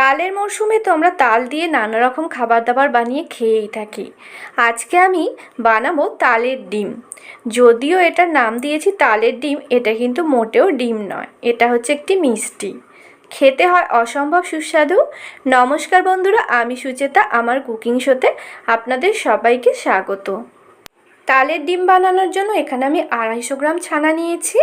তালের মরশুমে তো আমরা তাল দিয়ে নানা রকম খাবার দাবার বানিয়ে খেয়েই থাকি। আজকে আমি বানাবো তালের ডিম। যদিও এটার নাম দিয়েছি তালের ডিম, এটা কিন্তু মোটেও ডিম নয়। এটা হচ্ছে একটি মিষ্টি। খেতে হয় অসম্ভব সুস্বাদু। নমস্কার বন্ধুরা, আমি সুচেতা, আমার কুকিং শোতে আপনাদের সবাইকে স্বাগত। তালের ডিম বানানোর জন্য এখানে আমি আড়াইশো গ্রাম ছানা নিয়েছি।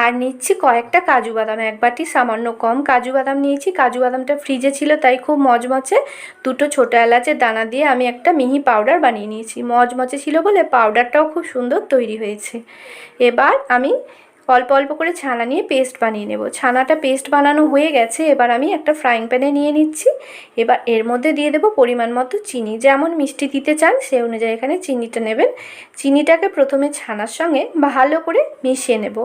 আর নিচ্ছি কয়েকটা কাজু বাদাম, এক বাটি সামান্য কম কাজু বাদাম নিয়েছি। কাজু বাদামটা ফ্রিজে ছিল, তাই খুব মজমচে দুটো ছোটো এলাচের দানা দিয়ে আমি একটা মিহি পাউডার বানিয়ে নিয়েছি। মজমচে ছিল বলে পাউডারটাও খুব সুন্দর তৈরি হয়েছে। এবার আমি অল্প অল্প করে ছানা নিয়ে পেস্ট বানিয়ে নেব। ছানাটা পেস্ট বানানো হয়ে গেছে, এবার আমি একটা ফ্রাইং প্যানে নিয়ে নিচ্ছি। এবার এর মধ্যে দিয়ে দেবো পরিমাণ মতো চিনি। যেমন মিষ্টি দিতে চান, সে অনুযায়ী এখানে চিনিটা নেবেন। চিনিটাকে প্রথমে ছানার সঙ্গে ভালো করে মিশিয়ে নেব।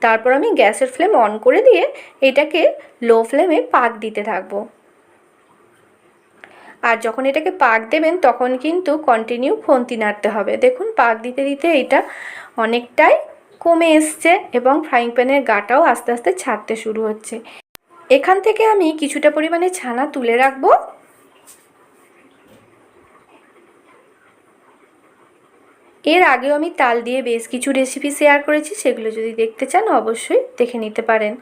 তারপর আমি গ্যাসের ফ্লেম অন করে দিয়ে এটাকে লো ফ্লেমে পাক দিতে থাকব। আর যখন এটাকে পাক দেবেন, তখন কিন্তু কন্টিনিউ খন্তি নাড়তে হবে। দেখুন, পাক দিতে দিতে এটা অনেকটাই কমে এসছে এবং ফ্রাইং প্যানের গাটাও আস্তে আস্তে ছাড়তে শুরু হচ্ছে। এখান থেকে আমি কিছুটা পরিমাণে ছানা তুলে রাখব। এর আগেও আমি তাল দিয়ে বেশ কিছু রেসিপি শেয়ার করেছি, সেগুলো যদি দেখতে চান অবশ্যই দেখে নিতে পারেন।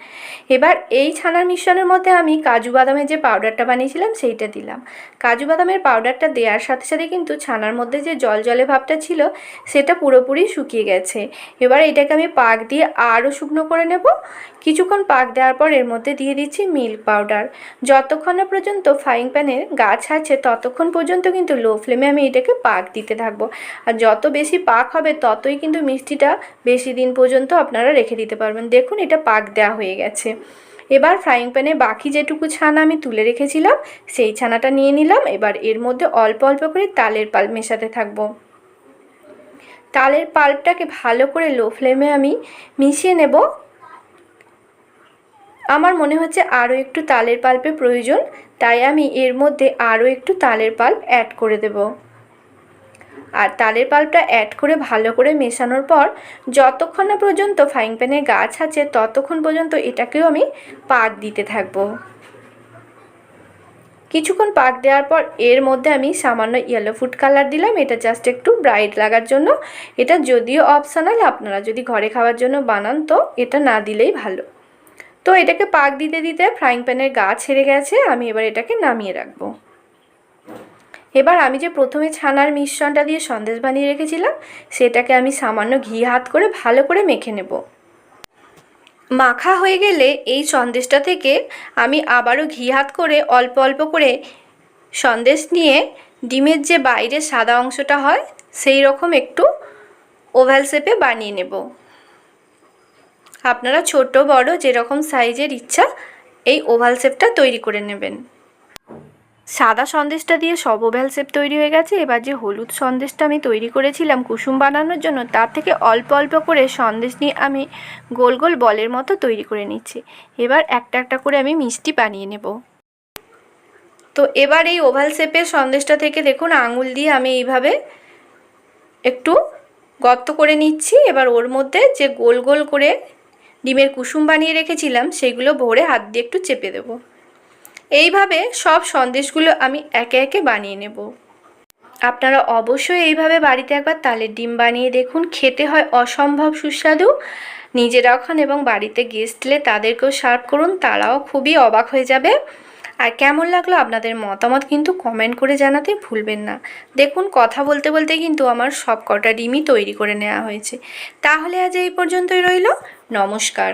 এবার এই ছানার মিশ্রণের মধ্যে আমি কাজু বাদামের যে পাউডারটা বানিয়েছিলাম, সেইটা দিলাম। কাজু বাদামের পাউডারটা দেওয়ার সাথে সাথে কিন্তু ছানার মধ্যে যে জল জলে ভাবটা ছিল, সেটা পুরোপুরি শুকিয়ে গেছে। এবার এটাকে আমি পাক দিয়ে আরও শুকনো করে নেব। কিছুক্ষণ পাক দেওয়ার পর এর মধ্যে দিয়ে দিচ্ছি মিল্ক পাউডার যতক্ষণ পর্যন্ত ফ্রাইং প্যানের গাছ আছে, ততক্ষণ পর্যন্ত কিন্তু লো ফ্লেমে আমি এটাকে পাক দিতে থাকব। আর যত বেশি পাক হবে ততই কিন্তু মিষ্টিটা বেশি দিন পর্যন্ত আপনারা রেখে দিতে পারবেন। দেখুন এটা পাক দেওয়া হয়ে গেছে। এবার ফ্রাইং প্যানে বাকি যেটুকু ছানা আমি তুলে রেখেছিলাম, সেই ছানাটা নিয়ে নিলাম। এবার এর মধ্যে অল্প অল্প করে তালের পাল্প মেশাতে থাকব। তালের পাল্পটাকে ভালো করে লো ফ্লেমে আমি মিশিয়ে নেব। আমার মনে হচ্ছে আরও একটু তালের পাল্পের প্রয়োজন, তাই আমি এর মধ্যে আরও একটু তালের পাল্প অ্যাড করে দেব। আর তালের পাল্পটা অ্যাড করে ভালো করে মেশানোর পর যতক্ষণ না পর্যন্ত ফ্রাইং প্যানের গাছ আছে, ততক্ষণ পর্যন্ত এটাকেও আমি পাক দিতে থাকব। কিছুক্ষণ পাক দেওয়ার পর এর মধ্যে আমি সামান্য ইয়েলো ফুড কালার দিলাম। এটা জাস্ট একটু ব্রাইট লাগার জন্য। এটা যদিও অপশানাল আপনারা যদি ঘরে খাওয়ার জন্য বানান তো এটা না দিলেই ভালো। তো এটাকে পাক দিতে দিতে ফ্রাইং প্যানের গা ছেড়ে গেছে। আমি এবার এটাকে নামিয়ে রাখব। এবার আমি যে প্রথমে ছানার মিশ্রণটা দিয়ে সন্দেশ বানিয়ে রেখেছিলাম, সেটাকে আমি সামান্য ঘি হাত করে ভালো করে মেখে নেব। মাখা হয়ে গেলে এই সন্দেশটা থেকে আমি আবারও ঘি হাত করে অল্প অল্প করে সন্দেশ নিয়ে ডিমের যে বাইরে সাদা অংশটা হয়, সেই রকম একটু ওভাল শেপে বানিয়ে নেব। আপনারা ছোট, বড় যেরকম সাইজের ইচ্ছা, এই ওভাল শেপটা তৈরি করে নেবেন। সাদা সন্দেশটা দিয়ে সব ওভ্যাল শেপ তৈরি হয়ে গেছে। এবার যে হলুদ সন্দেশটা আমি তৈরি করেছিলাম কুসুম বানানোর জন্য, তার থেকে অল্প অল্প করে সন্দেশ নিয়ে আমি গোল গোল বলের মতো তৈরি করে নিচ্ছি। এবার একটা একটা করে আমি মিষ্টি বানিয়ে নেব। তো এবার এই ওভাল শেপের সন্দেশটা থেকে দেখুন, আঙুল দিয়ে আমি এইভাবে একটু গর্ত করে নিচ্ছি। এবার ওর মধ্যে যে গোল গোল করে ডিমের কুসুম বানিয়ে রেখেছিলাম, সেগুলো ভরে হাত দিয়ে একটু চেপে দেবো। এইভাবে সব সন্দেশগুলো আমি একে একে বানিয়ে নেব। আপনারা অবশ্যই এইভাবে বাড়িতে একবার তালের ডিম বানিয়ে দেখুন। খেতে হয় অসম্ভব সুস্বাদু। নিজেরাও খান এবং বাড়িতে গেস্ট এলে তাদেরকেও সার্ভ করুন। তারাও খুবই অবাক হয়ে যাবে। আর কেমন লাগল আপনাদের মতামত কিন্তু কমেন্ট করে জানাতে ভুলবেন না। দেখুন, কথা বলতে বলতে কিন্তু আমার সব কটা ডিমই তৈরি করে নেওয়া হয়েছে। তাহলে আজ এই পর্যন্তই রইল। নমস্কার।